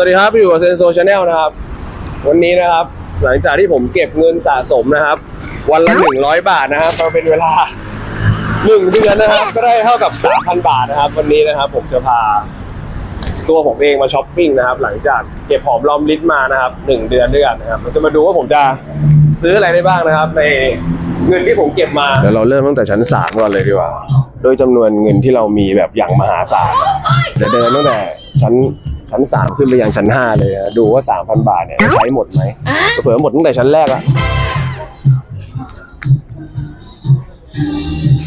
สวัสดีครับอยู่กับเซนโซชาแนลนะครับ วันนี้นะครับ หลังจากที่ผมเก็บเงินสะสมนะครับ วันละ 100 บาทนะครับมาเป็นเวลา 1 เดือนนะครับ ก็ได้เท่ากับ 3,000 บาทนะครับ วันนี้นะครับ ผมจะพาตัวผมเองมาช้อปปิ้งนะครับ หลังจากเก็บหอมรอมริบมานะครับ 1 เดือนด้วยกันนะครับเราจะมาดูว่าผมจะซื้ออะไรได้บ้างนะครับ ในเงินที่ผมเก็บมาเดี๋ยวเราเริ่มตั้งแต่ชั้น3ก่อนเลยดีกว่าโดยจำนวนเงินที่เรามีแบบอย่างมหาศาลนะจะเดินตั้งแต่ชั้น ชั้นสามขึ้นไปยังชั้นห้าเลยนะดูว่า3,000บาทเนี่ยจะใช้หมดไหมเผื่อหมดตั้งแต่ชั้นแรกอะ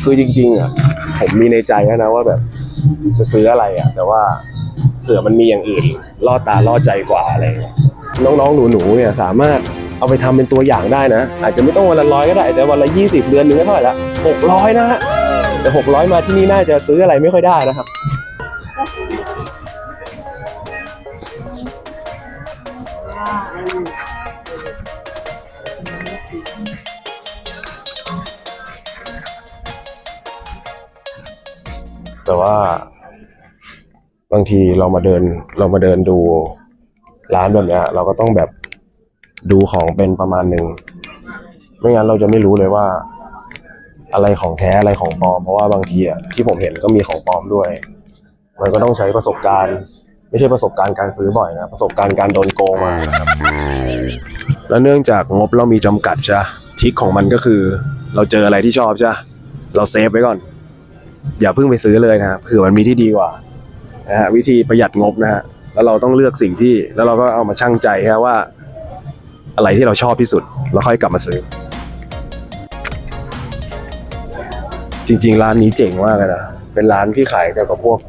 คือจริง ๆอะผมมีในใจแล้วนะว่าแบบ จะซื้ออะไรอะ แต่ว่าเผื่อมันมีอย่างอื่นล่อตาล่อใจกว่าอะไรเงี้ยน้องๆหนูๆเนี่ยสามารถเอาไปทำเป็นตัวอย่างได้นะ อาจจะไม่ต้องวันละร้อยก็ได้ แต่วันละยี่สิบเดือนหนึงก็เท่าไหร่ละหกร้อยนะฮะแต่หกร้อยมาที่นี่น่าจะซื้ออะไรไม่ค่อยได้นะครับ แต่ว่า บางทีเรามาเดิน เรามาเดินดูร้านแบบเนี้ย เราก็ต้องแบบดูของเป็นประมาณหนึ่งไม่งั้นเราจะไม่รู้เลยว่า อะไรของแท้อะไรของปลอม เพราะว่าบางทีอะที่ผมเห็นก็มีของปลอมด้วย มันก็ต้องใช้ประสบการณ์ ไม่ใช่ประสบการณ์การซื้อบ่อยนะประสบการณ์การโดนโกงมานะครับแล้วเนื่องจากงบเรามีจำกัดใช่ทิคของมันก็คือ เราเจออะไรที่ชอบใช่เราเซฟไว้ก่อน อย่าเพิ่งไปซื้อเลยนะครับเผื่อมันมีที่ดีกว่านะฮะวิธีประหยัดงบนะฮะแล้วเราต้องเลือกสิ่งที่แล้วเราก็เอามาชั่งใจฮะว่า อะไรที่เราชอบที่สุดแล้วค่อยกลับมาซื้อ จริง ๆ ร้านนี้เจ๋งมากเลยนะเป็นร้านที่ขายเกี่ยวกับพวก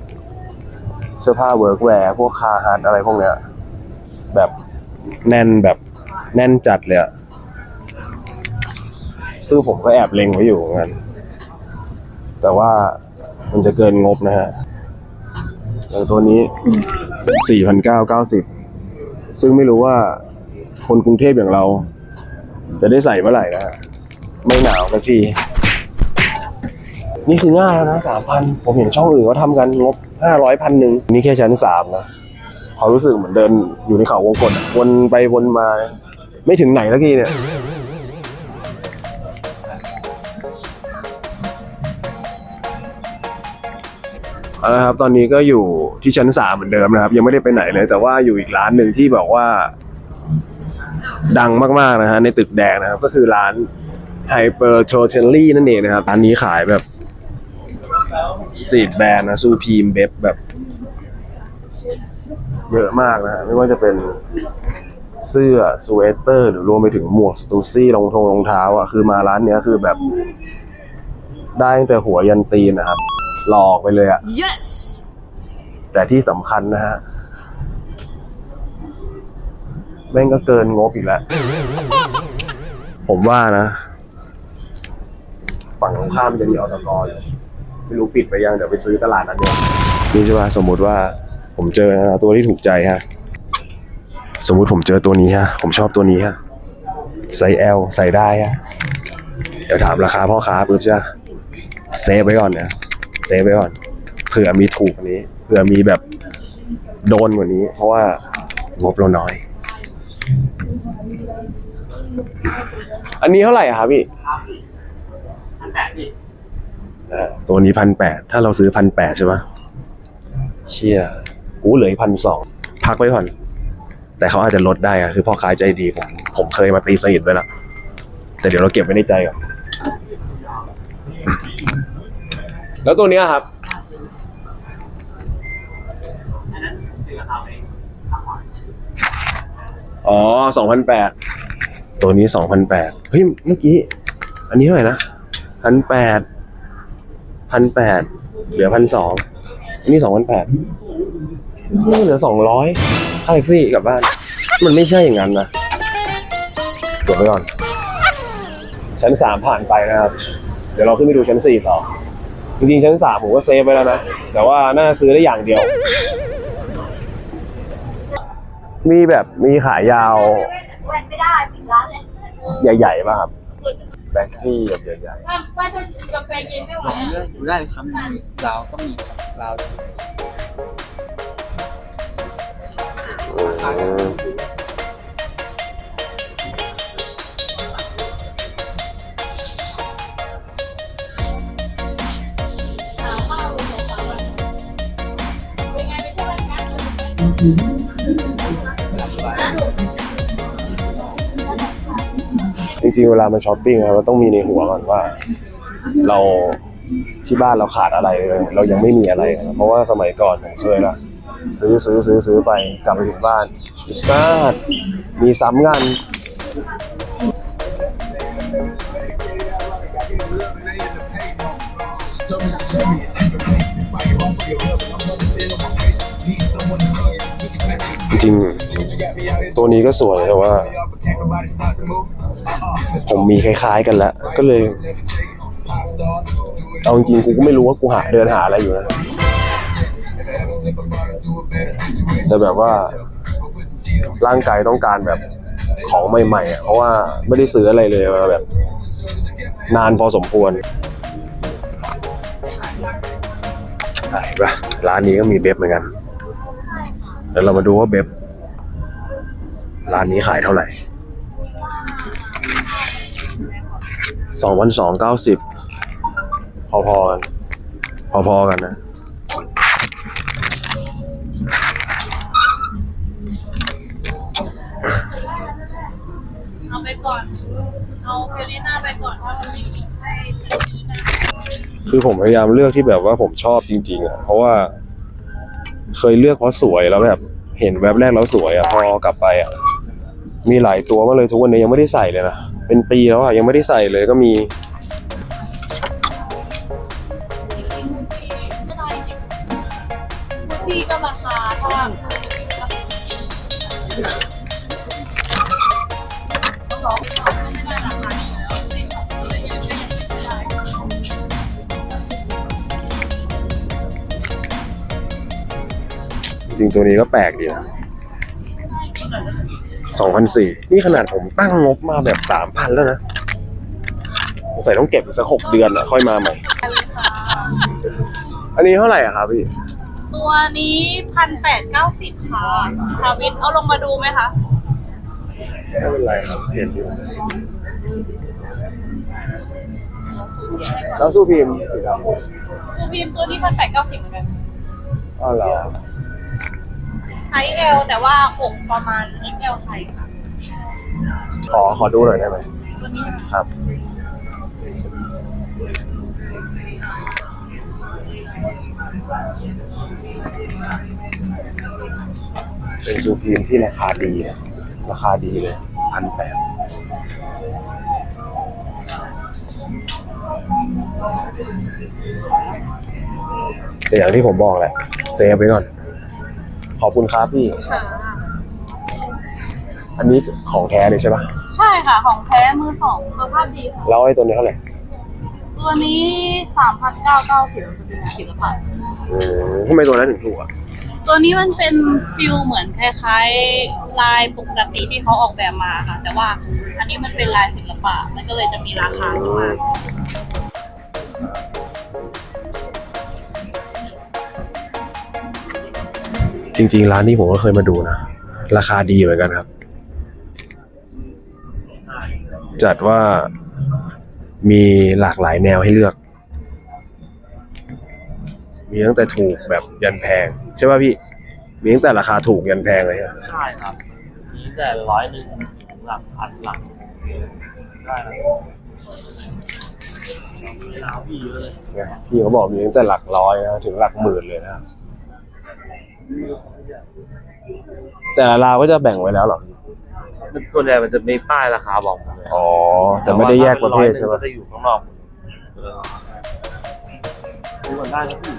เสื้อผ้าเวิร์กแวร์พวกคาร์ฮัทอะไรพวกเนี้ยแบบแน่นแบบแน่นจัดเลยอะซึ่งผมก็แอบเล็งไว้อยู่เหมือนกัน แต่ว่ามันจะเกินงบนะฮะอย่างตัวนี้4,990ซึ่งไม่รู้ว่าคนกรุงเทพอย่างเรา จะได้ใส่เมื่อไหร่นะฮะไม่หนาวสักที นี่คือง่ายแล้วนะสามพันผมเห็นช่องอื่นเขาทำกันงบห้าร้อยพันหนึ่งนี่แค่ชั้นสามนะเขามรู้สึกเหมือนเดินอยู่ในเขาวงกตวนไปวนมา ไม่ถึงไหนสักทีเนี่ย เอาละครับตอนนี้ก็อยู่ที่ชั้นสามเหมือนเดิมนะครับ ยังไม่ได้ไปไหนเลย แต่ว่าอยู่อีกร้านหนึ่งที่บอกว่า ดังมากๆนะฮะในตึกแดงนะครับ ก็คือร้าน Hyper t o t a l y นั่นเองนะครับร้านนี้ขายแบบสตรีทแบรนด์นะซูพีมเบฟแบบเยอะมากนะฮะไม่ว่าจะเป็นเสื้อสเวตเตอร์ หรือรวมไปถึงหมวกสตูซี่รองทงรองเท้าอะคือมาร้านเนี้ยคือแบบได้ตั้งแต่หัวยันตีนนะครับ หลอกไปเลยอะ Yes! แต่ที่สำคัญนะฮะ แม่งก็เกินงบอีกแล้ว ผมว่านะ ฝั่งตรงข้ามจะมีออตกอยู่ไม่รู้ปิดไปยัง เดี๋ยวไปซื้อตลาดนั้นดีกว่านี่ใช่ป่ะสมมุติว่า ผมเจอนะตัวที่ถูกใจฮะ สมมุติผมเจอตัวนี้ฮะ ผมชอบตัวนี้ฮะไซส์ L ใส่ได้ฮะ เดี๋ยวถามราคาพ่อค้าปุ๊บจ้ะเซฟไว้ก่อนนะ เซฟไว้ก่อนเผื่อมีถูกกว่านี้เผื่อมีแบบโดนกว่านี้ เพราะว่างบเราน้อย อันนี้เท่าไหร่อะครับพี่อ่าตัวนี้พันแปดถ้าเราซื้อพันแปดใช่ปะเชี่ยกูเหลือพันสองพักไว้ก่อน แต่เขาอาจจะลดได้อะคือพ่อค้าใจดีผมผมเคยมาตีสนิทไว้แล้วแต่เดี๋ยวเราเก็บไว้ในใจก่อน แล้วตัวเนี้ยครับอ๋อสองพันแปดตัวนี้สองพันแปดเฮ้ย เมื่อกี้ อันนี้เท่าไหร่นะพันแปดพันแปดเหลือพันสองอันนี้สองพันแปดเหลือสองร้อยค่าแท็กซี่กลับบ้าน มันไม่ใช่อย่างนั้นนะเก็บไว้ก่อน ชั้นสามผ่านไปนะครับ เดี๋ยวเราขึ้นไปดูชั้นสี่ต่อ จริงๆชั้นสามผมก็เซฟไว้แล้วนะ แต่ว่าน่าซื้อได้อย่างเดียว มีแบบมีขายาวไม่ได้ปิดร้านเลยใหญ่ๆป่ะครับแบ็กจี้แบบใหญ่ป้าป้าจะกาแฟเย็นไม่ไหวองเลือกดูได้ครับมีลาวก็มีครับลาว จริงๆเวลามาช้อปปิ้งอะเราต้องมีในหัวก่อนว่า เราที่บ้านเราขาดอะไร เรายังไม่มีอะไรนะเพราะว่าสมัยก่อนผมเคยนะซื้อซื้อซื้อซื้อไปกลับไปถึงบ้านอิซ่าดมีซ้ำกัน ริง ๆ ตัวนี้ก็สวยแต่ว่า ผมมีคล้าย ๆ กันแล้วก็เลย เอาจริงๆกูก็ไม่รู้ว่ากูหาเดินหาอะไรอยู่นะแต่แบบว่าร่างกายต้องการแบบของใหม่ๆ เพราะว่าไม่ได้ซื้ออะไรเลยมาแบบ นานพอสมควรเห็นปะร้านนี้ก็มีเบฟเหมือนกัน เดี๋ยวเรามาดูว่าเบฟร้านนี้ขายเท่าไหร่สองพันสองเก้าสิบพอๆกันพอๆกันนะ เอาไปก่อน เอาเฟรน่าไปก่อนถ้ามันไม่มีให้คือผมพยายามเลือกที่แบบว่าผมชอบจริง ๆ อะ เพราะว่า เคยเลือกเพราะสวยแล้วแบบ เห็นแวบแรกแล้วสวยอะพอกลับไปอะมีหลายตัวมากเลยทุกวันนี้ยังไม่ได้ใส่เลยนะเป็นปีแล้วอะยังไม่ได้ใส่เลยก็มี จริงๆตัวนี้ก็แปลกดีนะสองพันสี่นี่ขนาดผมตั้งงบมาแบบสามพันแล้วนะสงสัยต้องเก็บอีกสักหกเดือนอะ ค่อยมาใหม่เลยค่ะอันนี้เท่าไหร่อะครับพี่ ตัวนี้พันแปดเก้าสิบค่ะทาวิทเอาลงมาดูไหมคะ ไม่เป็นไรครับเห็นอยู่แล้วสู้พิมพ์สีดำคูพิมพ์ตัวนี้พันแปดเก้าสิบเหมือนกันอ๋อเหรอ ไซส์ L แต่ว่าอกประมาณ XL ไทยค่ะขอขอดูหน่อยได้ไหมตัวนี้ครับ เป็นซูพีมที่ราคาดีนะราคาดีเลยพันแปดแต่อย่างที่ผมบอกแหละเซฟไว้ก่อน ขอบคุณครับพี่ค่ะอันนี้ของแท้เลยใช่ปะใช่ค่ะ ของแท้มือสองคุณภาพดีค่ะ แล้วไอ้ตัวนี้เท่าไหร่ ตัวนี้สามพันเก้าเก้าสิบจะเป็นงานศิลปะอืมทำไมตัวนั้นถึงถูกอะ ตัวนี้มันเป็นฟิลเหมือนคล้ายๆ ลายปกติที่เขาออกแบบมาค่ะ แต่ว่าอันนี้มันเป็นลายศิลปะ มันก็เลยจะมีราคาขึ้นมา จริง ๆ ร้านนี้ผมก็เคยมาดูนะ ราคาดีเหมือนกันครับ จัดว่ามีหลากหลายแนวให้เลือก มีตั้งแต่ถูกแบบยันแพง ใช่ป่ะพี่ มีตั้งแต่ราคาถูกยันแพงเลยอะใช่ครับมีแต่ร้อยหนึ่งถึงหลักพันหลักได้นะมีร้าวพี่เยอะเลยเนี่ยพี่เขาบอกมีตั้งแต่หลักร้อยนะถึงหลักหมื่นเลยนะครับ แต่ละราวก็จะแบ่งไว้แล้วเหรอมันส่วนใหญ่มันจะมีป้ายราคาบอกหมดเลยอ๋อ แต่ไม่ได้แยกประเภทใช่ไหปะก็จะอยู่ข้างนอกเออดูกันได้ครับพี่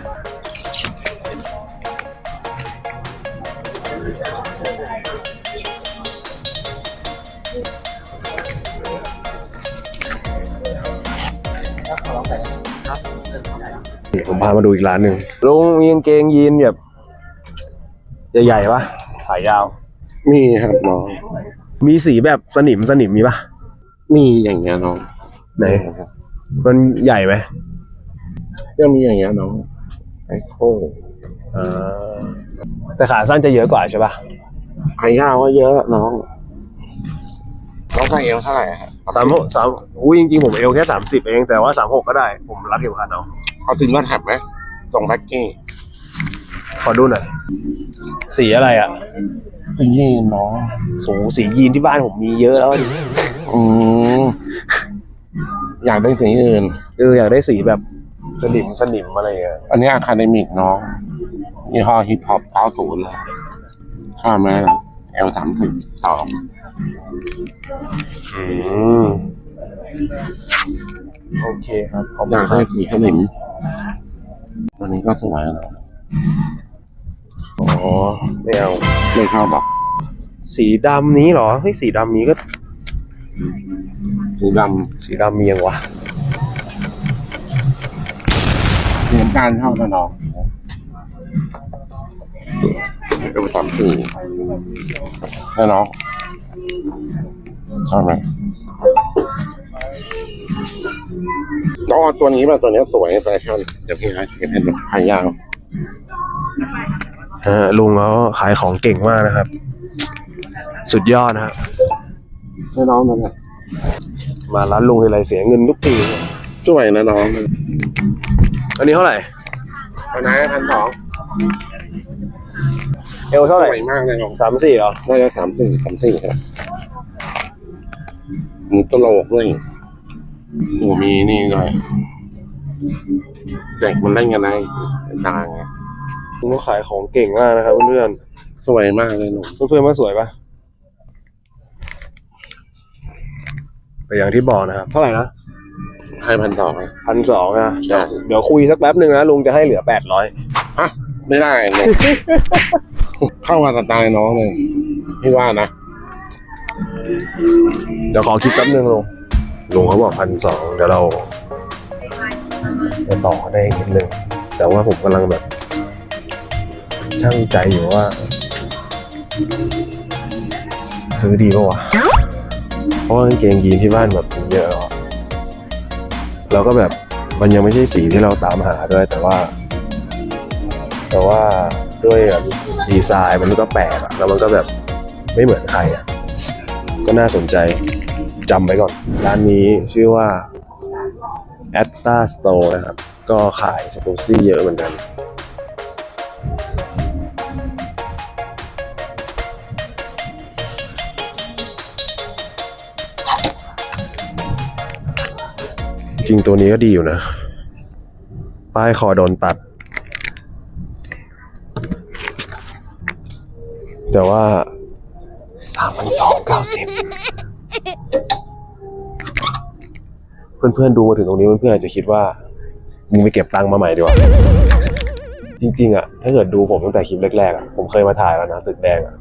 นี่ผมพามาดูอีกร้านหนึ่งลุงมีกางเกงยีนแบบ ใหญ่ๆปะขายยาว มีครับน้อง มีสีแบบสนิมสนิมมีปะมีอย่างเงี้ยน้องไหนครับมันใหญ่ไหมยังมีอย่างเงี้ยน้องไอโคอ่าแต่ขาสั้นจะเยอะกว่าใช่ปะพายาวก็เยอะน้อง น้องใส่เอวเท่าไหร่ฮะสามหกสามอุ้ยจริงๆผมเอวแค่สามสิบเองแต่ว่าสามหกก็ได้ ผมรัดเข็มขัดเอาเอาถึงรถหัดไหมส่งแพ็กกี้ ขอดูหน่อย สีอะไรอะถึงยีนน้องสูสียีนที่บ้านผมมีเยอะแล้วดิอืมอยากได้สีอื่น เอออยากได้สีแบบสนิมสนิมอะไรอย่างเงี้ยอันนี้อะคาเดมิกน้องยี่ห้อฮิปฮอปเก้าศูนย์เลยชอบไหมเอลสามสิบสองอืมโอเคครับขอบอคุยาณกครัได้บ สีสนิมตัวนี้ก็สวยนะ อ๋อไม่เอาไม่ชอบหรอกสีดำนี้เหรอเฮ้ยสีดำนี้ก็ สีดสีดำมียังวะำสีน้ำตาลชอบนะน้องเอลสามสี่ให้น้องชอบไหมน้องเอาตัวนี้มาตัวนี้สวยแฟชั่นเดี๋ยวพี่ให้เก็บให้ดูพายาว ฮะลุงเขาขายของเก่งมากนะครับ สุดยอดนะครับให้น้องนั่นแหละมาร้านลุงทีไรเสียเงินทุกทีช่วยนะน้องอันนี้เท่าไหร่อันไหนพันสองเอวเท่าสไหร่วยมากเลยน้องสามสี่เหรอน่าจะสามสี่สามสี่ครับมีตลกด้วยโอ้มีนี่ด้วยเด็กมันเล่นกันได้ดังไง ลุงเขาขายของเก่งมากนะครับเพื่อนสวยมากเลยหนุ่มๆเพื่อนๆว่าสวยปะแต่อย่างที่บอกนะครับ เท่าไหร่นะให้พันสองอะพันสองนะใช่ เดี๋ยวคุยสักแป๊บหนึ่งนะลุงจะให้เหลือแปดร้อยฮะไม่ได้เลยเข้ามาสไตล์น้องเลยพี่ว่านะเดี๋ยวขอคิดแป๊บหนึ่งลุงลุงเขาบอกพันสองเดี๋ยวเราจะต่อได้นิดนึงแต่ว่าผมกำลังแบบ ช่างใจอยู่ว่า ซื้อดีป่าวะเพราะว่ากางเกงยีนที่บ้านแบบมีเยอะแล้วก็แบบมันยังไม่ใช่สีที่เราตามหาด้วย แต่ว่า แต่ว่าด้วยแบบดีไซน์มันก็แปลกอะแล้วมันก็แบบไม่เหมือนใครอะก็น่าสนใจจำไว้ก่อน ร้านนี้ชื่อว่า a t t a Store นะครับ ก็ขายสตูซี่เยอะเหมือนกัน ริงตัวนี้ก็ดีอยู่นะ ป้ายคอโดนตัด แต่ว่าสามพันสองเก้าสิบเพื่อนๆดูมาถึงตรงนี้เพื่อนๆอาจจะคิดว่ามึงไปเก็บตังค์มาใหม่ดีกว่า จริง ๆอะถ้าเกิดดูผมตั้งแต่คลิปแรกๆอะผมเคยมาถ่ายแล้วนะตึกแดงอะ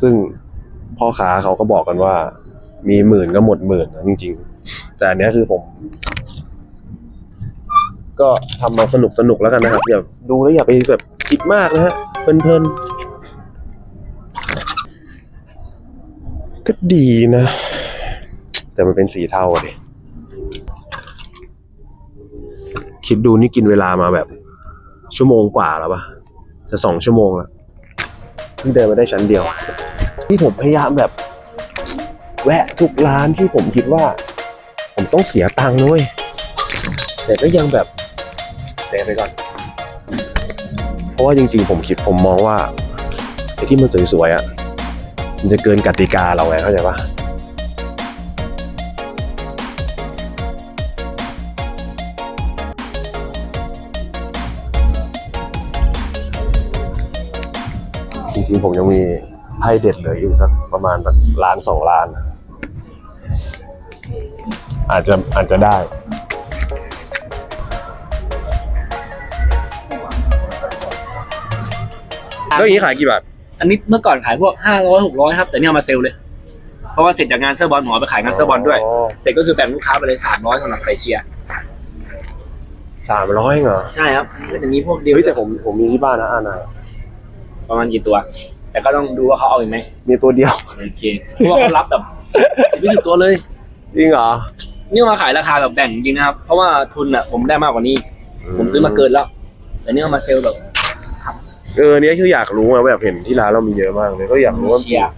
ซึ่งพ่อค้าเขาก็บอกกันว่า มีหมื่นก็หมดหมื่นนะจริง ๆ แต่อันเนี้ยคือผม ก็ทำมาสนุกสนุกแล้วกันนะครับอย่าดูแล้วอย่าไปแบบคิดมากนะฮะเพลินๆก็ดีนะ แต่มันเป็นสีเทาอะดิคิดดูนี่กินเวลามาแบบ ชั่วโมงกว่าแล้วปะจะสองชั่วโมงแล้วเพิ่งเดินมาได้ชั้นเดียว ที่ผมพยายามแบบ แวะทุกร้านที่ผมคิดว่า ผมต้องเสียตังค์ด้วยแต่ก็ยังแบบเซฟไปก่อน เพราะว่าจริง ๆ ผมคิดผมมองว่าไอ้ที่มันสวยๆอะมันจะเกินกติกาเราไงเข้าใจปะจริงๆผมยังมีไพ่เด็ดเหลืออยู่สักประมาณแบบล้านสองล้าน อาจจะอาจจะได้ แล้วอย่างนี้ขายกี่บาท อันนี้เมื่อก่อนขายพวกห้าร้อยหกร้อยครับ แต่เนี่ยเอามาเซลลเลย เพราะว่าเสร็จจากงานเสื้อบอลหมอไปขายงานเสื้อบอลด้วย เสร็จก็คือแบ่งลูกค้าไปเลยสามร้อยสำหรับใส่เชียร์สามร้อยเหรอ ใช่ครับก็จะมีพวกเดียวเฮ้ยแต่ผมผมมีที่บ้านนะอานาประมาณกี่ตัว แต่ก็ต้องดูว่าเขาเอาอีกไหมมีตัวเดียว โอเคเพราะว่าเขารับแบบไม่ถึงตัวเลย จริงเหรอ นี่มาขายราคาแบบแบ่งจริงนะครับ เพราะว่าทุนอะผมได้มากกว่านี้ ผมซื้อมาเกินแล้ว แต่นี่เอามาเซลล์แบบอเออเนี้ยคืออยากรู้ไงว่าแบบเห็นที่ร้านเรามีเยอะมากเลยก็อยากรู้ว่าเชียร์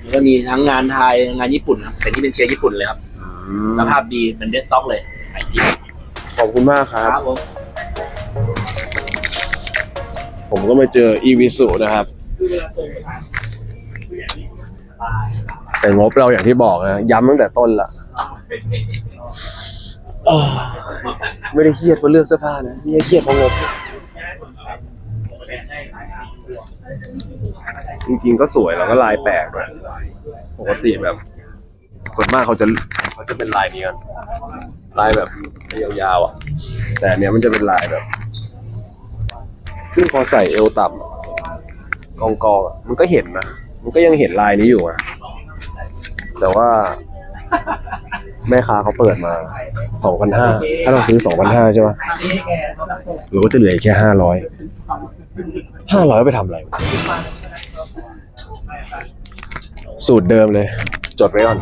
แล้วก็มีทั้งงานไทยงานญี่ปุ่นครับแต่นี่เป็นเชียร์ญี่ปุ่นเลยครับอืมสภาพดีเป็นเดสต็อกเลยขายดีขอบคุณมากครับครับผมผมก็มาเจออีวิสุนะครับ แต่งบเราอย่างที่บอกนะย้ำตั้งแต่ต้นละ เออไม่ได้เครียดเพราะเลือกเสื้อผ้านะนี่เครียดเพราะงบจริงๆก็สวยแล้วก็ลายแปลกด้วยปกติแบบส่วนมากเขาจะเขาจะเป็นลายนี้กันลายแบบยาวๆอะ แต่เนี้ยมันจะเป็นลายแบบ ซึ่งพอใส่เอวต่ำกองกองมันก็เห็นนะมันก็ยังเห็นลายนี้อยู่อะแต่ว่า แม่ค้าเขาเปิดมาสองพันห้าถ้าเราซื้อสองพันห้าใช่ปะเราก็จะเหลือแค่ห้าร้อยห้าร้อยไปทำอะไร สูตรเดิมเลย จดไว้ก่อน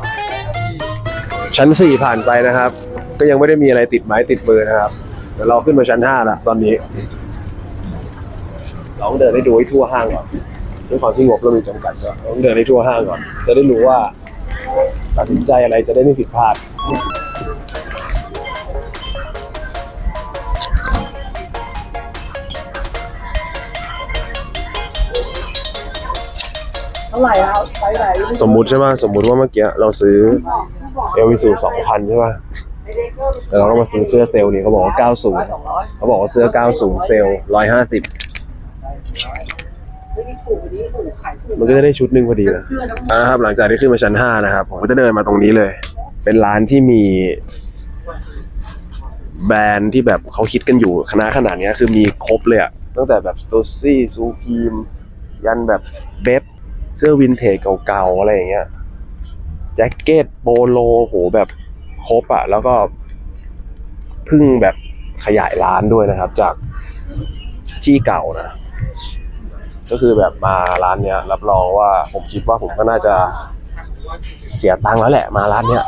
ชั้นสี่ผ่านไปนะครับ ก็ยังไม่ได้มีอะไรติดไม้ติดมือนะครับเดี๋ยวเราขึ้นมาชั้นห้าละตอนนี้เราต้องเดินให้ดูให้ทั่วห้างก่อนด้วยความที่งบเรามีจำกัดใช่ไหมเราต้องเดินให้ทั่วห้างก่อน จะได้รู้ว่า ตัดสินใจอะไรจะได้ไม่ผิดพลาด สมมุติใช่ไหมสมมุติว่าเมื่อกี้เราซื้อเอลวิสูสองพันใช่ป่ะแล้วเราก็มาซื้อเสื้อเซลล์นี่เขาบอกว่าเก้าศูนย์เขาบอกว่าเสื้อเก้าศูนย์เซลล์ร้อยห้าสิบมันก็จะได้ชุดหนึ่งพอดีนะนะครับ หลังจากที่ขึ้นมาชั้นห้านะครับ ผมก็จะเดินมาตรงนี้เลย เป็นร้านที่มีแบรนด์ที่แบบเขาคิดกันอยู่คณะขนาดนี้คือมีครบเลยอะตั้งแต่แบบสโตซี่ซูพีมยันแบบเบฟเสื้อวินเทจเก่าๆ อะไรอย่างเงี้ยแจ็คเก็ตโปโลโหแบบครบอะแล้วก็เพิ่งแบบขยายร้านด้วยนะครับ จากที่เก่านะ ก็คือแบบมาร้านเนี้ย รับรองว่าผมคิดว่าผมก็น่าจะเสียตังค์แล้วแหละมาร้านเนี้ย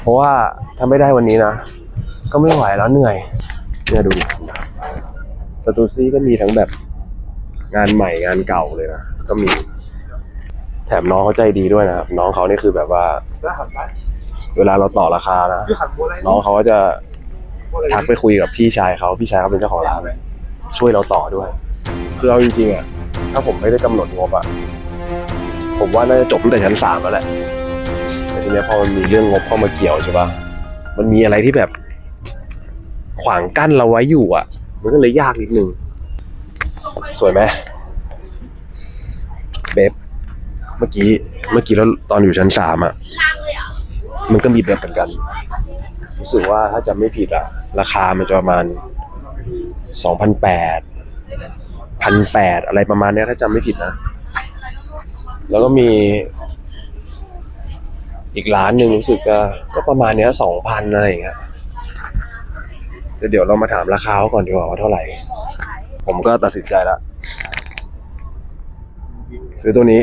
เพราะว่าถ้าไม่ได้วันนี้นะ ก็ไม่ไหวแล้วเหนื่อยเนี่ยดูดิสตูซี่ก็มีทั้งแบบงานใหม่งานเก่าเลยนะก็มี แถมน้องเขาใจดีด้วยนะครับ น้องเขานี่คือแบบว่า เวลาเราต่อราคานะ น้องเขาก็จะทักไปคุยกับพี่ชายเขาพี่ชายเขาเป็นเจ้าของร้านช่วยเราต่อด้วยคือเอาจริงๆอะถ้าผมไม่ได้กำหนดงบอะผมว่าน่าจะจบตั้งแต่ชั้นสามแล้วแหละ ทีเนี้ยพอมันมีเรื่องงบเข้ามาเกี่ยวใช่ปะมันมีอะไรที่แบบ ขวางกั้นเราไว้อยู่อะ มันก็เลยยากนิดนึง สวยไหมเบบเมื่อกี้เมื่อกี้แล้วตอนอยู่ชั้นสามอะ มันก็มีแบบเหมือนกัน รู้สึกว่าถ้าจะไม่ผิดอะ ราคามันจะประมาณสองพันแปดพันแปดอะไรประมาณนี้ถ้าจำไม่ผิดนะ แล้วก็มี อีกร้านหนึ่งรู้สึกจะก็ประมาณเนี้ยสองพันอะไรอย่างเงี้ยแต่เดี๋ยวเรามาถามราคาเขาก่อนดีกว่าว่าเท่าไหร่ ผมก็ตัดสินใจแล้วซื้อตัวนี้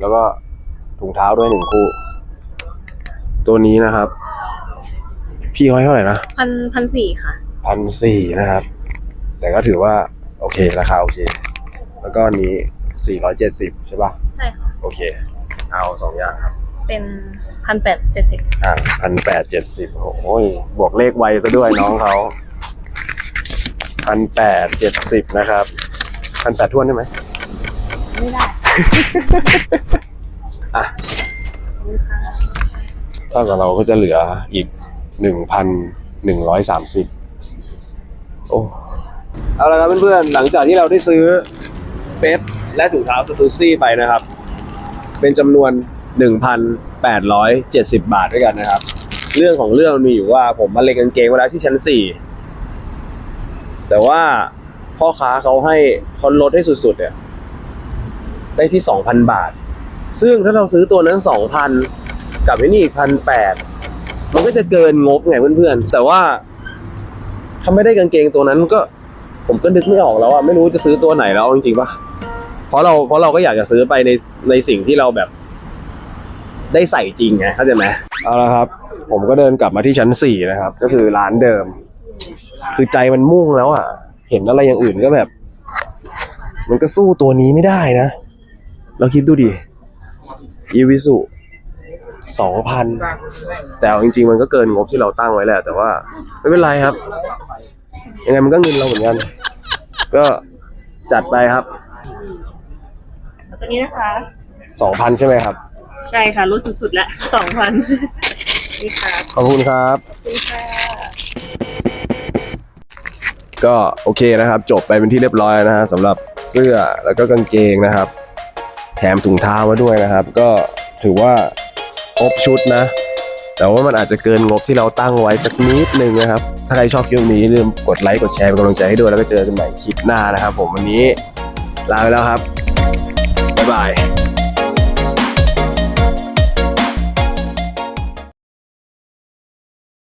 แล้วก็ถุงเท้าด้วยหนึ่งคู่ ตัวนี้นะครับ พี่เขาให้เท่าไหร่นะพันพันสี่ค่ะพันสี่นะครับ แต่ก็ถือว่า โอเคราคาโอเค แล้วก็อันนี้สี่ร้อยเจ็ดสิบใช่ป่ะ ใช่ค่ะ โอเค เอาสองอย่างครับ เป็นพันแปดเจ็ดสิบอ่าพันแปดเจ็ดสิบโอ้ยบวกเลขไวซะด้วยน้องเขาพันแปดเจ็ดสิบนะครับพันแปดทวนได้ไหมไม่ได้อะเท่ากับเราก็จะเหลืออีกหนึ่งพันหนึ่งร้อยสามสิบโอ้เอาละครับเพื่อนๆ หลังจากที่เราได้ซื้อเป๊ปและถุงเท้าสตูซี่ไปนะครับ เป็นจำนวน 1,870 บาทด้วยกันนะครับ เรื่องของเรื่องมันมีอยู่ว่าผมมาเล็งกางเกงไว้แล้วที่ชั้น 4 แต่ว่าพ่อค้าเขาให้เขาลดให้สุดๆเนี่ยได้ที่ 2,000 บาท ซึ่งถ้าเราซื้อตัวนั้น 2,000 กับไอ้นี่อีกพันแปดมันก็จะเกินงบไงเพื่อนๆ แต่ว่าถ้าไม่ได้กางเกงตัวนั้นก็ผมก็นึกไม่ออกแล้วอะไม่รู้จะซื้อตัวไหนแล้วจริงๆปะเพราะเราเพราะเราก็อยากจะซื้อไปในในสิ่งที่เราแบบ ได้ใส่จริงไงเข้าใจไหมเอาละครับ ผมก็เดินกลับมาที่ชั้นสี่นะครับ ก็คือร้านเดิม คือใจมันมุ่งแล้วอะ เห็นอะไรอย่างอื่นก็แบบ มันก็สู้ตัวนี้ไม่ได้นะเราคิดดูดิอีวิสุสองพันแต่เอาจริง ๆ มันก็เกินงบที่เราตั้งไว้แหละแต่ว่า ไม่เป็นไรครับ ยังไงมันก็เงินเราเหมือนกัน ก็จัดไปครับตัวนี้นะคะสองพันใช่ไหมครับ ใช่ค่ะลดสุดๆแล้วสองพันนี่ค่ะขอบคุณครับขอบคุณค่ะก็โอเคนะครับ จบไปเป็นที่เรียบร้อยนะฮะสำหรับเสื้อแล้วก็กางเกงนะครับ แถมถุงเท้ามาด้วยนะครับ ก็ถือว่าครบชุดนะ แต่ว่ามันอาจจะเกินงบที่เราตั้งไว้สักนิดนึงนะครับ ถ้าใครชอบคลิปนี้อย่าลืมกดไลค์กดแชร์เป็นกำลังใจให้ด้วยแล้วก็เจอกันใหม่คลิปหน้านะครับ ผมวันนี้ลาไปแล้วครับบ๊ายบาย